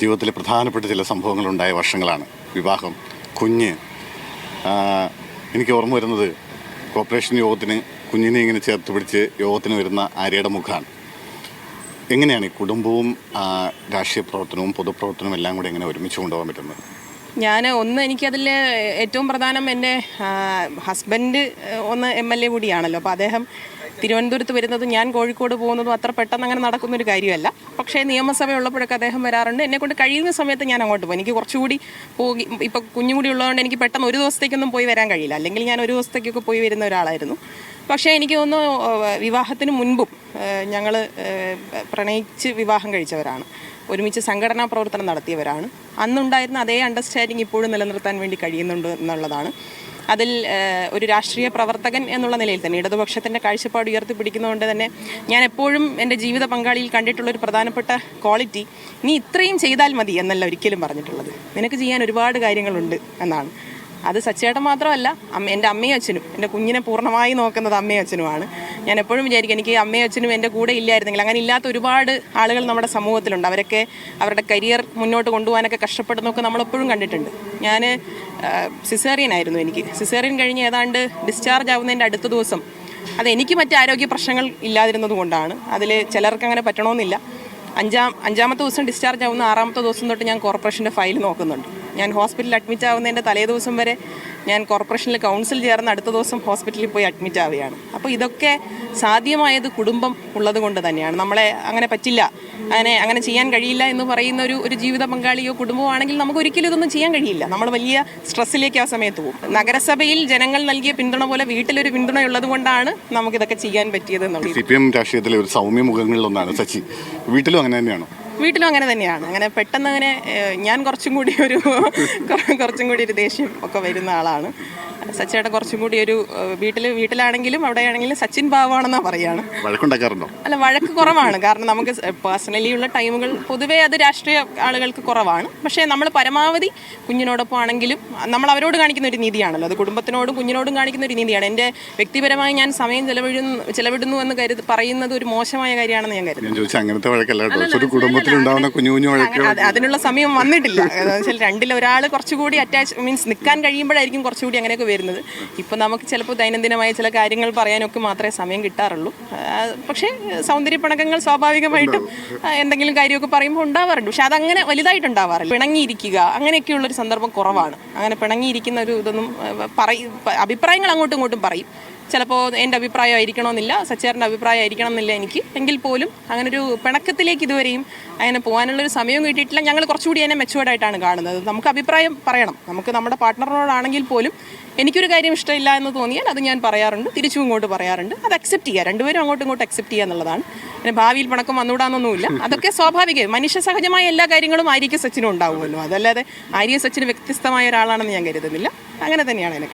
ജീവിതത്തിലെ പ്രധാനപ്പെട്ട ചില സംഭവങ്ങളുണ്ടായ വർഷങ്ങളാണ്. വിവാഹം കുഞ്ഞ്. എനിക്ക് ഓർമ്മ വരുന്നത് കോർപ്പറേഷൻ യോഗത്തിന് കുഞ്ഞിനെ ഇങ്ങനെ ചേർത്ത് പിടിച്ച് യോഗത്തിന് വരുന്ന ആര്യയുടെ മുഖമാണ് എങ്ങനെയാണ് ഈ കുടുംബവും രാഷ്ട്രീയ പ്രവർത്തനവും പൊതുപ്രവർത്തനവും എല്ലാം കൂടി എങ്ങനെ ഒരുമിച്ച് കൊണ്ടുപോകാൻ പറ്റുന്നത്? ഞാൻ ഒന്ന് എനിക്കതിൽ ഏറ്റവും പ്രധാനം എന്റെ ഹസ്ബൻഡ് ഒന്ന് എം എൽ എ കൂടിയാണല്ലോ. അപ്പോൾ അദ്ദേഹം തിരുവനന്തപുരത്ത് വരുന്നത് ഞാൻ കോഴിക്കോട് പോകുന്നതും അത്ര പെട്ടെന്ന് അങ്ങനെ നടക്കുന്നൊരു കാര്യമല്ല. പക്ഷേ നിയമസഭ ഉള്ളപ്പോഴൊക്കെ അദ്ദേഹം വരാറുണ്ട്. എന്നെ കൊണ്ട് കഴിയുന്ന സമയത്ത് ഞാൻ അങ്ങോട്ട് പോകും എനിക്ക് കുറച്ചുകൂടി പോകി ഇപ്പോൾ കുഞ്ഞും കൂടി ഉള്ളതുകൊണ്ട് എനിക്ക് പെട്ടെന്ന് ഒരു ദിവസത്തേക്കൊന്നും പോയി വരാൻ കഴിയില്ല. അല്ലെങ്കിൽ ഞാൻ ഒരു ദിവസത്തേക്കൊക്കെ പോയി വരുന്ന ഒരാളായിരുന്നു. പക്ഷേ എനിക്ക് തോന്നുന്നു വിവാഹത്തിന് മുൻപും ഞങ്ങൾ പ്രണയിച്ച് വിവാഹം കഴിച്ചവരാണ്. ഒരുമിച്ച് സംഘടനാ പ്രവർത്തനം നടത്തിയവരാണ്. അന്നുണ്ടായിരുന്ന അതേ അണ്ടർസ്റ്റാൻഡിങ് ഇപ്പോഴും നിലനിർത്താൻ വേണ്ടി കഴിയുന്നുണ്ട് എന്നുള്ളതാണ്. അതിൽ ഒരു രാഷ്ട്രീയ പ്രവർത്തകൻ എന്നുള്ള നിലയിൽ തന്നെ ഇടതുപക്ഷത്തിന്റെ കാഴ്ചപ്പാട് ഉയർത്തിപ്പിടിക്കുന്നതുകൊണ്ട് തന്നെ ഞാൻ എപ്പോഴും എന്റെ ജീവിത പങ്കാളിയിൽ കണ്ടിട്ടുള്ള ഒരു പ്രധാനപ്പെട്ട ക്വാളിറ്റി നീ ഇത്രയും ചെയ്താൽ മതി എന്നല്ല ഒരിക്കലും പറഞ്ഞിട്ടുള്ളത്. നിനക്ക് ചെയ്യാൻ ഒരുപാട് കാര്യങ്ങളുണ്ട് എന്നാണ്. അത് സച്ചേട്ടൻ മാത്രമല്ല അമ്മ എന്റെ അമ്മയും അച്ഛനും എന്റെ കുഞ്ഞിനെ പൂർണമായി നോക്കുന്നത് അമ്മയും അച്ഛനുമാണ്. ഞാൻ എപ്പോഴും വിചാരിക്കും എനിക്ക് അമ്മയും അച്ഛനും എന്റെ കൂടെ ഇല്ലായിരുന്നെങ്കിൽ അങ്ങനെ ഇല്ലാത്ത ഒരുപാട് ആളുകൾ നമ്മുടെ സമൂഹത്തിലുണ്ട്. അവരൊക്കെ അവരുടെ കരിയർ മുന്നോട്ട് കൊണ്ടുപോകാനൊക്കെ കഷ്ടപ്പെടുന്നതൊക്കെ നമ്മളെപ്പോഴും കണ്ടിട്ടുണ്ട്. ഞാൻ സിസേറിയൻ ആയിരുന്നു എനിക്ക്. സിസേറിയൻ കഴിഞ്ഞ് ഏതാണ്ട് ഡിസ്ചാർജ് ആവുന്നതിന്റെ അടുത്ത ദിവസം അത് എനിക്ക് മറ്റ് ആരോഗ്യ പ്രശ്നങ്ങൾ ഇല്ലാതിരുന്നത് കൊണ്ടാണ്. അതിൽ ചിലർക്ക് അങ്ങനെ പറ്റണമെന്നില്ല. അഞ്ചാം അഞ്ചാമത്തെ ദിവസം ഡിസ്ചാർജ് ആവുന്ന ആറാമത്തെ ദിവസം തൊട്ട് ഞാൻ കോർപ്പറേഷന്റെ ഫയൽ നോക്കുന്നുണ്ട്. ഞാൻ ഹോസ്പിറ്റലിൽ അഡ്മിറ്റ് ആവുന്നതിന്റെ തലേ ദിവസം വരെ ഞാൻ കോർപ്പറേഷനിൽ കൗൺസിൽ ചേർന്ന് അടുത്ത ദിവസം ഹോസ്പിറ്റലിൽ പോയി അഡ്മിറ്റ് ആവുകയാണ്. അപ്പോൾ ഇതൊക്കെ സാധ്യമായത് കുടുംബം ഉള്ളത് കൊണ്ട് തന്നെയാണ്. നമ്മളെ അങ്ങനെ പറ്റില്ല. അങ്ങനെ അങ്ങനെ ചെയ്യാൻ കഴിയില്ല എന്ന് പറയുന്ന ഒരു ഒരു ജീവിത പങ്കാളിയോ കുടുംബമോ ആണെങ്കിൽ നമുക്ക് ഒരിക്കലും ഇതൊന്നും ചെയ്യാൻ കഴിയില്ല. നമ്മൾ വലിയ സ്ട്രെസ്സിലേക്ക് ആ സമയത്ത് പോകും. നഗരസഭയിൽ ജനങ്ങൾ നൽകിയ പിന്തുണ പോലെ വീട്ടിലൊരു പിന്തുണ ഉള്ളത് കൊണ്ടാണ് നമുക്കിതൊക്കെ ചെയ്യാൻ പറ്റിയത് സി പി എം രാഷ്ട്രീയത്തിലെ ഒരു സൗമ്യ മുഖങ്ങളിലൊന്നാണ് സച്ചി. വീട്ടിലും അങ്ങനെ തന്നെയാണോ? വീട്ടിലും അങ്ങനെ തന്നെയാണ്. അങ്ങനെ പെട്ടെന്ന് അങ്ങനെ ഞാൻ കുറച്ചും കൂടി ഒരു കുറച്ചും കൂടി ഒരു ദേഷ്യം ഒക്കെ വരുന്ന ആളാണ്. സച്ചിയുടെ കുറച്ചും കൂടി ഒരു വീട്ടിൽ വീട്ടിലാണെങ്കിലും അവിടെയാണെങ്കിലും സച്ചിൻ ഭാവമാണെന്നാ പറയാണ്. വഴക്കുണ്ടാക്കാറുണ്ടോ? അല്ല വഴക്ക് കുറവാണ്. കാരണം നമുക്ക് പേഴ്സണലി ഉള്ള ടൈമുകൾ പൊതുവേ അത് രാഷ്ട്രീയ ആളുകൾക്ക് കുറവാണ്. പക്ഷേ നമ്മൾ പരമാവധി കുഞ്ഞിനോടൊപ്പം ആണെങ്കിലും നമ്മൾ അവരോട് കാണിക്കുന്ന ഒരു നീതിയാണല്ലോ. അത് കുടുംബത്തിനോടും കുഞ്ഞിനോടും കാണിക്കുന്ന ഒരു നീതിയാണ്. എന്റെ വ്യക്തിപരമായി ഞാൻ സമയം ചെലവിടുന്നു ചെലവിടുന്നു എന്ന് കരുത് പറയുന്നത് ഒരു മോശമായ കാര്യമാണെന്ന് ഞാൻ കരുതുന്നു. അങ്ങനത്തെ വഴക്കല്ല ഒരു കുടുംബത്തിലുണ്ടാവുന്ന കുഞ്ഞു കുഞ്ഞു അതിനുള്ള സമയം വന്നിട്ടില്ല. വെച്ചാൽ രണ്ടിൽ ഒരാൾ കുറച്ചുകൂടി അറ്റാച്ച് മീൻസ് നിൽക്കാൻ കഴിയുമ്പോഴായിരിക്കും കുറച്ചുകൂടി അങ്ങനെയൊക്കെ വരുന്നത്. ഇപ്പം നമുക്ക് ചിലപ്പോൾ ദൈനംദിനമായ ചില കാര്യങ്ങൾ പറയാനൊക്കെ മാത്രമേ സമയം കിട്ടാറുള്ളൂ. പക്ഷേ സൗന്ദര്യ പിണക്കങ്ങൾ സ്വാഭാവികമായിട്ടും എന്തെങ്കിലും കാര്യമൊക്കെ പറയുമ്പോൾ ഉണ്ടാവാറുണ്ട്. പക്ഷെ അതങ്ങനെ വലുതായിട്ട് ഉണ്ടാവാറില്ല പിണങ്ങിയിരിക്കുക അങ്ങനെയൊക്കെയുള്ളൊരു സന്ദർഭം കുറവാണ്. അങ്ങനെ പിണങ്ങിയിരിക്കുന്ന ഒരു ഇതൊന്നും പറയും അഭിപ്രായങ്ങൾ അങ്ങോട്ടും ഇങ്ങോട്ടും പറയും. ചിലപ്പോൾ എന്റെ അഭിപ്രായമായിരിക്കണമെന്നില്ല സച്ചേറിന്റെ അഭിപ്രായം ആയിരിക്കണം എന്നില്ല എനിക്ക്. എങ്കിൽ പോലും അങ്ങനെ ഒരു പിണക്കത്തിലേക്ക് ഇതുവരെയും അങ്ങനെ പോകാനുള്ളൊരു സമയം കിട്ടിയിട്ടില്ല. ഞങ്ങൾ കുറച്ചുകൂടി അതിനെ മെച്ചുവേർഡായിട്ടാണ് കാണുന്നത്. നമുക്ക് അഭിപ്രായം പറയണം. നമുക്ക് നമ്മുടെ പാർട്ട്ണറിനോടാണെങ്കിൽ പോലും എനിക്കൊരു കാര്യം ഇഷ്ടമില്ല എന്ന് തോന്നിയാൽ അത് ഞാൻ പറയാറുണ്ട് തിരിച്ചും ഇങ്ങോട്ട് പറയാറുണ്ട്. അത് അക്സെപ്റ്റ് ചെയ്യുക. രണ്ടുപേരും അങ്ങോട്ടും ഇങ്ങോട്ട് അക്സെപ്റ്റ് ചെയ്യുക എന്നുള്ളതാണ്. പിന്നെ ഭാവിയിൽ പണക്കം വന്നുകൂടാന്നൊന്നുമില്ല. അതൊക്കെ സ്വാഭാവികം മനുഷ്യ സഹജമായ എല്ലാ കാര്യങ്ങളും ആര്യയ്ക്ക് സച്ചിനും ഉണ്ടാവുമല്ലോ. അതല്ലാതെ ആര്യ സച്ചിന് വ്യത്യസ്തമായ ഒരാളാണെന്ന് ഞാൻ കരുതുന്നില്ല. അങ്ങനെ തന്നെയാണ് എനിക്ക്